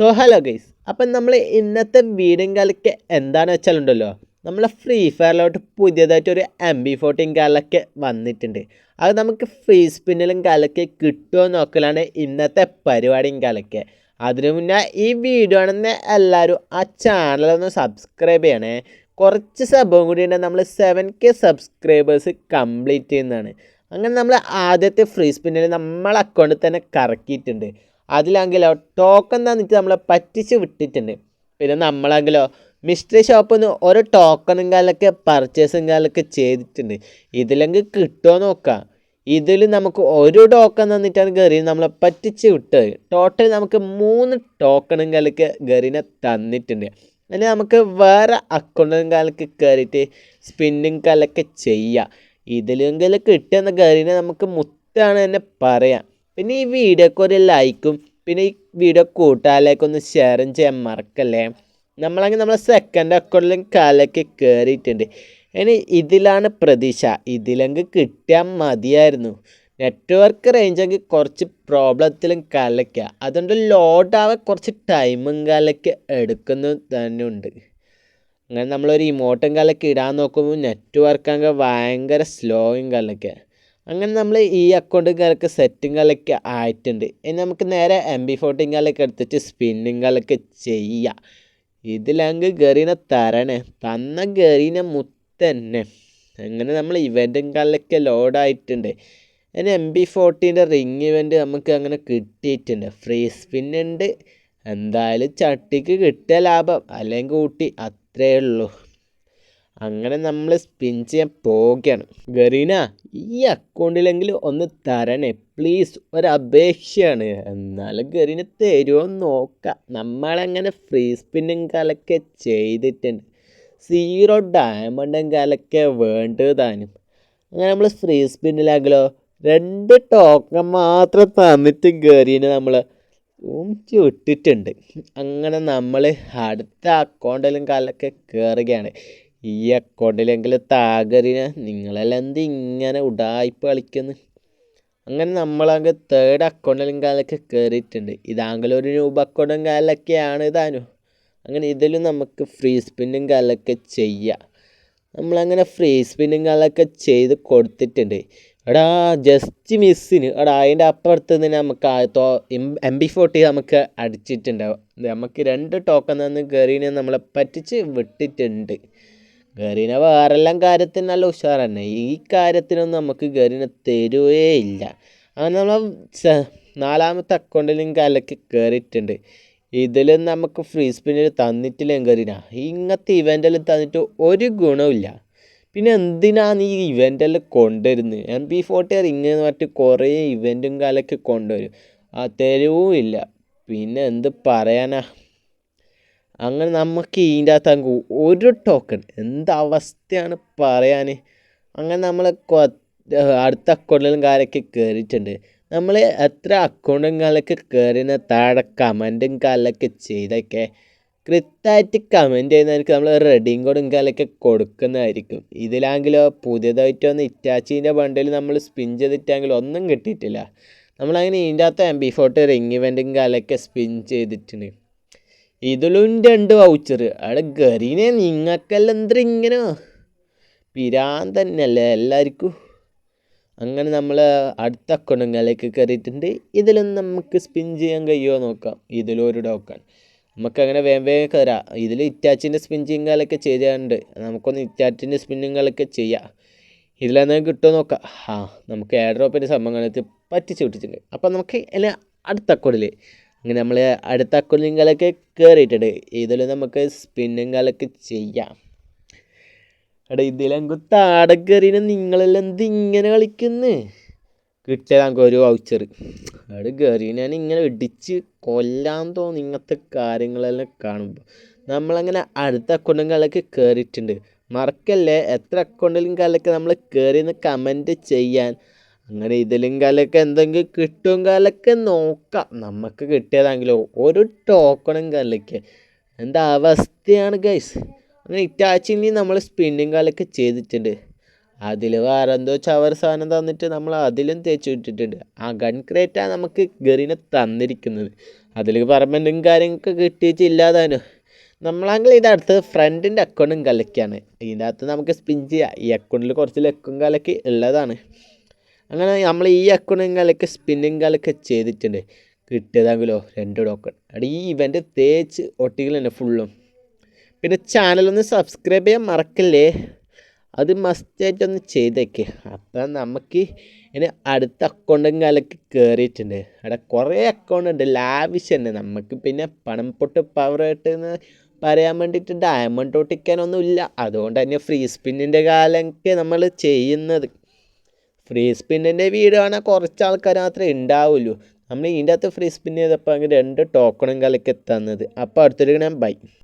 So hello guys അപ്പം നമ്മൾ ഇന്നത്തെ വീടും കാലൊക്കെ എന്താണെന്ന് വെച്ചാലുണ്ടല്ലോ നമ്മളെ ഫ്രീ ഫയറിലോട്ട് പുതിയതായിട്ട് ഒരു എം ബി ഫോർട്ടീൻ കാലൊക്കെ വന്നിട്ടുണ്ട്. അത് നമുക്ക് ഫ്രീ സ്പിന്നിലും കാലൊക്കെ കിട്ടുമോ നോക്കലാണ് ഇന്നത്തെ പരിപാടിയും കാലൊക്കെ അതിനു മുന്നേ ഈ വീഡിയോ ആണെന്ന് എല്ലാവരും ആ ചാനലൊന്ന് സബ്സ്ക്രൈബ് ചെയ്യണേ. കുറച്ച് സംഭവം കൂടി ഉണ്ട്. നമ്മൾ സെവൻ കെ സബ്സ്ക്രൈബേഴ്സ് കംപ്ലീറ്റ് ചെയ്യുന്നതാണ്. അങ്ങനെ നമ്മൾ ആദ്യത്തെ ഫ്രീ സ്പിന്നിൽ നമ്മളെ അക്കൗണ്ടിൽ തന്നെ കറക്കിയിട്ടുണ്ട്. അതിലാണെങ്കിലോ ടോക്കൺ തന്നിട്ട് നമ്മളെ പറ്റിച്ച് വിട്ടിട്ടുണ്ട്. പിന്നെ നമ്മളാണെങ്കിലോ മിസ്റ്ററി ഷോപ്പിൽ നിന്ന് ഓരോ ടോക്കണും കാലൊക്കെ പർച്ചേസും കാലൊക്കെ ചെയ്തിട്ടുണ്ട്. ഇതിലെങ്കിൽ കിട്ടുമോ നോക്കാം. ഇതിൽ നമുക്ക് ഒരു ടോക്കൺ തന്നിട്ടാണ് ഗറി നമ്മളെ പറ്റിച്ച് വിട്ടത്. ടോട്ടൽ നമുക്ക് മൂന്ന് ടോക്കണും കാലൊക്കെ ഗറിനെ തന്നിട്ടുണ്ട്. അല്ലെങ്കിൽ നമുക്ക് വേറെ അക്കൗണ്ടും കാലൊക്കെ കയറിയിട്ട് സ്പിന്നിങ് കാലൊക്കെ ചെയ്യാം. ഇതിലെങ്കിലും കിട്ടുന്ന ഗറിനെ നമുക്ക് മുത്താണ് തന്നെ പറയാം. പിന്നെ ഈ വീഡിയോക്ക് ഒരു ലൈക്കും പിന്നെ ഈ വീഡിയോ കൂട്ടാലേക്കൊന്ന് ഷെയറും ചെയ്യാൻ മറക്കല്ലേ? നമ്മളങ്ങനെ നമ്മളെ സെക്കൻഡ് അക്കൗണ്ടിലും കാലൊക്കെ കയറിയിട്ടുണ്ട് ഇനി ഇതിലാണ് പ്രതീക്ഷ. ഇതിലെങ്കിൽ കിട്ടിയാൽ മതിയായിരുന്നു. നെറ്റ്വർക്ക് റേഞ്ചെങ്കിൽ കുറച്ച് പ്രോബ്ലത്തിലും കലക്കുക അതുകൊണ്ട് ലോഡാവാൻ കുറച്ച് ടൈമും കാലൊക്കെ എടുക്കുന്നു തന്നെ ഉണ്ട് അങ്ങനെ നമ്മളൊരു ഇമോട്ടും കാലൊക്കെ ഇടാൻ നോക്കുമ്പോൾ നെറ്റ്വർക്ക് അങ്ങ് ഭയങ്കര സ്ലോയും കാലൊക്കെ. അങ്ങനെ നമ്മൾ ഈ അക്കൗണ്ടും കാര്യമൊക്കെ ആയിട്ടുണ്ട്. ഇനി നമുക്ക് നേരെ എം ബി ഫോർട്ടീൻ കാലൊക്കെ എടുത്തിട്ട് സ്പിന്നിങ് കാലൊക്കെ ചെയ്യാം. ഗറീനെ തരണേ. തന്ന ഗറീനെ മുത്തന്നെ. അങ്ങനെ നമ്മൾ ഇവന്റും കാലൊക്കെ ലോഡായിട്ടുണ്ട് ഇനി എം ബി ഫോർട്ടീന്റെ റിങ് ഇവന്റ് നമുക്ക് അങ്ങനെ കിട്ടിയിട്ടുണ്ട്. ഫ്രീ സ്പിന്നുണ്ട് എന്തായാലും ചട്ടിക്ക് കിട്ടിയ ലാഭം. അല്ലെങ്കിൽ കൂട്ടി അത്രേ ഉള്ളൂ. അങ്ങനെ നമ്മൾ സ്പിൻ ചെയ്യാൻ പോവുകയാണ്. ഗറീന ഈ അക്കൗണ്ടിലെങ്കിലും ഒന്ന് തരണേ. പ്ലീസ് ഒരപേക്ഷയാണ്. എന്നാലും ഗറീന തരുമോ നോക്കാം. നമ്മളങ്ങനെ ഫ്രീ സ്പിന്നും കാലൊക്കെ ചെയ്തിട്ടുണ്ട്. സീറോ ഡയമണ്ടും കാലൊക്കെ വേണ്ടത് താനും. അങ്ങനെ നമ്മൾ ഫ്രീ സ്പിന്നിലാകലോ രണ്ട് ടോക്കൺ മാത്രം തന്നിട്ട് ഗറീന നമ്മൾ ഊമിച്ച് അങ്ങനെ നമ്മൾ അടുത്ത അക്കൗണ്ടിലും കാലൊക്കെ കയറുകയാണ് ഈ അക്കൗണ്ടിലെങ്കിലും താകറിന നിങ്ങളെല്ലാം എന്ത് ഇങ്ങനെ ഉടായ്പ കളിക്കുന്നു? അങ്ങനെ നമ്മളങ്ങ് തേർഡ് അക്കൗണ്ടിലും കാലൊക്കെ കയറിയിട്ടുണ്ട് ഇതാങ്കിലും ഒരു രൂപ അക്കൗണ്ടും കാലൊക്കെയാണ് ഇതാനു. അങ്ങനെ ഇതിലും നമുക്ക് ഫ്രീ സ്പിന്നും കാലൊക്കെ ചെയ്യാം. നമ്മളങ്ങനെ ഫ്രീ സ്പിന്നും കാലൊക്കെ ചെയ്ത് കൊടുത്തിട്ടുണ്ട്. എടാ ജസ്റ്റ് മിസ്സിന് എടാ അതിന്റെ അപ്പുറത്ത് നിന്ന് നമുക്ക് എം ബി ഫോർട്ടി നമുക്ക് അടിച്ചിട്ടുണ്ടാവും. നമുക്ക് രണ്ട് ടോക്കൺ തന്ന് കയറിനെ നമ്മളെ പറ്റിച്ച് വിട്ടിട്ടുണ്ട്. ഗറീന വേറെല്ലാം കാര്യത്തിന് നല്ല ഉഷാർ ഈ കാര്യത്തിനൊന്നും നമുക്ക് ഗരീന തരുവേ ഇല്ല. അങ്ങനെ നമ്മൾ നാലാമത്തെ അക്കൗണ്ടിലും കലക്ക് കയറിയിട്ടുണ്ട് ഇതിലും നമുക്ക് ഫ്രീ സ്പിന്നിൽ തന്നിട്ടില്ല ഗരീന ഇങ്ങനത്തെ ഇവന്റെല്ലാം തന്നിട്ട് ഒരു ഗുണമില്ല പിന്നെ എന്തിനാണ് ഈ ഇവന്റെല്ലാം കൊണ്ടുവരുന്നത്? എം പി ഫോർട്ടി ആർ ഇങ്ങനെ പറഞ്ഞിട്ട് കുറേ ഇവന്റും കാലൊക്കെ കൊണ്ടുവരും. ആ തരവും ഇല്ല. പിന്നെ എന്ത് പറയാനാ? അങ്ങനെ നമുക്ക് ഇതിന്റെ അകത്ത് ഒരു ടോക്കൺ എന്ത് അവസ്ഥയാണ് പറയാൻ അങ്ങനെ നമ്മൾ അടുത്ത അക്കൗണ്ടിലും കാലൊക്കെ കയറിയിട്ടുണ്ട് നമ്മൾ എത്ര അക്കൗണ്ടും കാലൊക്കെ കയറിന താഴെ കമന്റും കാലൊക്കെ ചെയ്തൊക്കെ കൃത്യമായിട്ട് കമന്റ് ചെയ്യുന്നവർക്ക് നമ്മൾ റെഡിയും കോഡും കാലൊക്കെ കൊടുക്കുന്നതായിരിക്കും. ഇതിലാണെങ്കിലോ പുതിയതായിട്ട് ഒന്ന് ഇറ്റാച്ചീന്റെ ബണ്ടിൽ നമ്മൾ സ്പിൻ ചെയ്തിട്ടാണെങ്കിലോ ഒന്നും കിട്ടിയിട്ടില്ല. നമ്മളങ്ങനെ ഇതിന്റെ അകത്ത് എം ബി ഫോർട്ട് റിങ് ഇവന്റും കാലൊക്കെ സ്പിൻ ചെയ്തിട്ടുണ്ട്. ഇതിലും രണ്ട് വൗച്ചർ അവിടെ ഗറീനെ നിങ്ങൾക്കെല്ലാം എന്തിനാ ഇങ്ങനെ? പിരാൻ തന്നെയല്ലേ എല്ലാവർക്കും അങ്ങനെ നമ്മൾ അടുത്ത അക്കൗണ്ടുകളിലേക്ക് കയറിയിട്ടുണ്ട് ഇതിലും നമുക്ക് സ്പിൻ ചെയ്യാൻ കഴിയുമോ നോക്കാം. ഇതിലൊരു ടോക്കൺ നമുക്കങ്ങനെ വേഗം വേഗം കയറാം ഇതിൽ ഇറ്റാച്ചിന്റെ സ്പിൻ കാലൊക്കെ ചെയ്യാറുണ്ട് നമുക്കൊന്ന് ഇറ്റാച്ചിന്റെ സ്പിന്നുകളൊക്കെ ചെയ്യാം. ഇതിലെന്തെങ്കിലും കിട്ടുമോ നോക്കാം. ആ നമുക്ക് എയർ ഡ്രോപ്പിന്റെ സംഭവങ്ങളൊക്കെ പറ്റിച്ച് വിട്ടിട്ടുണ്ട്. അപ്പം നമുക്ക് എല്ലാ അടുത്ത അക്കൗണ്ടിൽ അങ്ങനെ നമ്മൾ അടുത്ത അക്കൗണ്ടിങ്ങളൊക്കെ കയറിയിട്ടുണ്ട് ഇതിൽ നമുക്ക് സ്പിന്നുകളൊക്കെ ചെയ്യാം. എടാ ഇതിലെങ്കിൽ താടെ കയറിന് നിങ്ങളെല്ലാം എന്ത് ഇങ്ങനെ കളിക്കുന്നു? കിട്ടിയത് നമുക്ക് ഒരു വൗച്ചർ അവിടെ ഞാൻ ഇങ്ങനെ ഇടിച്ച് കൊല്ലാൻ തോന്നി ഇങ്ങനത്തെ കാര്യങ്ങളെല്ലാം കാണുമ്പോൾ നമ്മളങ്ങനെ അടുത്ത അക്കൗണ്ടും അക്കൗണ്ടുകളൊക്കെ കയറിയിട്ടുണ്ട് മറക്കല്ലേ? എത്ര അക്കൗണ്ടിലും കാലൊക്കെ നമ്മൾ കയറിയെന്ന് കമന്റ് ചെയ്യാൻ. അങ്ങനെ ഇതിലും കാലൊക്കെ എന്തെങ്കിലും കിട്ടും കാലൊക്കെ നോക്കാം. നമുക്ക് കിട്ടിയതാണെങ്കിലോ ഒരു ടോക്കണും കാലൊക്കെ. എന്താ അവസ്ഥയാണ് ഗൈസ് അങ്ങനെ ഇറ്റാച്ചിന് നമ്മൾ സ്പിന്നിങ് കാലൊക്കെ ചെയ്തിട്ടുണ്ട്. അതിൽ വേറെ എന്തോ ചവർ സാധനം തന്നിട്ട് നമ്മൾ അതിലും തേച്ച് വിട്ടിട്ടുണ്ട്. ആ ഗൺ ക്രേറ്റാണ് നമുക്ക് ഗറിനെ തന്നിരിക്കുന്നത്. അതിൽ പെർമനന്റും കാര്യങ്ങളൊക്കെ കിട്ടിയിട്ടില്ലാതാനോ നമ്മളാണെങ്കിൽ ഇതിന്റെ അടുത്ത് ഫ്രണ്ടിന്റെ അക്കൗണ്ടും കലക്കിയാണ്. ഇതിന്റെ അകത്ത് നമുക്ക് സ്പിൻ ചെയ്യാം. ഈ അക്കൗണ്ടിൽ കുറച്ച് ലക്കും കലക്കി ഉള്ളതാണ്. അങ്ങനെ നമ്മൾ ഈ അക്കൗണ്ടും സ്പിന്നിങ്ങുകളൊക്കെ ചെയ്തിട്ടുണ്ട്. കിട്ടിയതാങ്കിലോ രണ്ട് ടോക്കൺ അവിടെ ഈ ഇവന്റ് തേച്ച് ഒട്ടികൾ തന്നെ ഫുള്ളും പിന്നെ ചാനലൊന്ന് സബ്സ്ക്രൈബ് ചെയ്യാൻ മറക്കല്ലേ? അത് മസ്റ്റായിട്ടൊന്ന് ചെയ്തേക്ക്. അപ്പം നമുക്ക് ഇനി അടുത്ത അക്കൗണ്ടും കാലൊക്കെ കയറിയിട്ടുണ്ട് അവിടെ കുറേ അക്കൗണ്ട് ഉണ്ട്. ലാവിഷ് തന്നെ. നമുക്ക് പിന്നെ പണം പൊട്ട് പവറായിട്ട് എന്ന് പറയാൻ വേണ്ടിയിട്ട് ഡയമണ്ട് ഒട്ടിക്കാനൊന്നും ഇല്ല അതുകൊണ്ട് തന്നെ ഫ്രീ സ്പിന്നിന്റെ കാലമൊക്കെ നമ്മൾ ചെയ്യുന്നത് ഫ്രീ സ്പിന്നിന്റെ വീഡിയോ ആണെങ്കിൽ കുറച്ച് ആൾക്കാർ മാത്രമേ ഉണ്ടാവുള്ളൂ നമ്മൾ ഇതിന്റെ അകത്ത് ഫ്രീ സ്പിൻ ചെയ്തപ്പോൾ രണ്ട് ടോക്കണും കലക്കി തന്നത്. അപ്പോൾ അടുത്തൊരു ഞാൻ ബൈ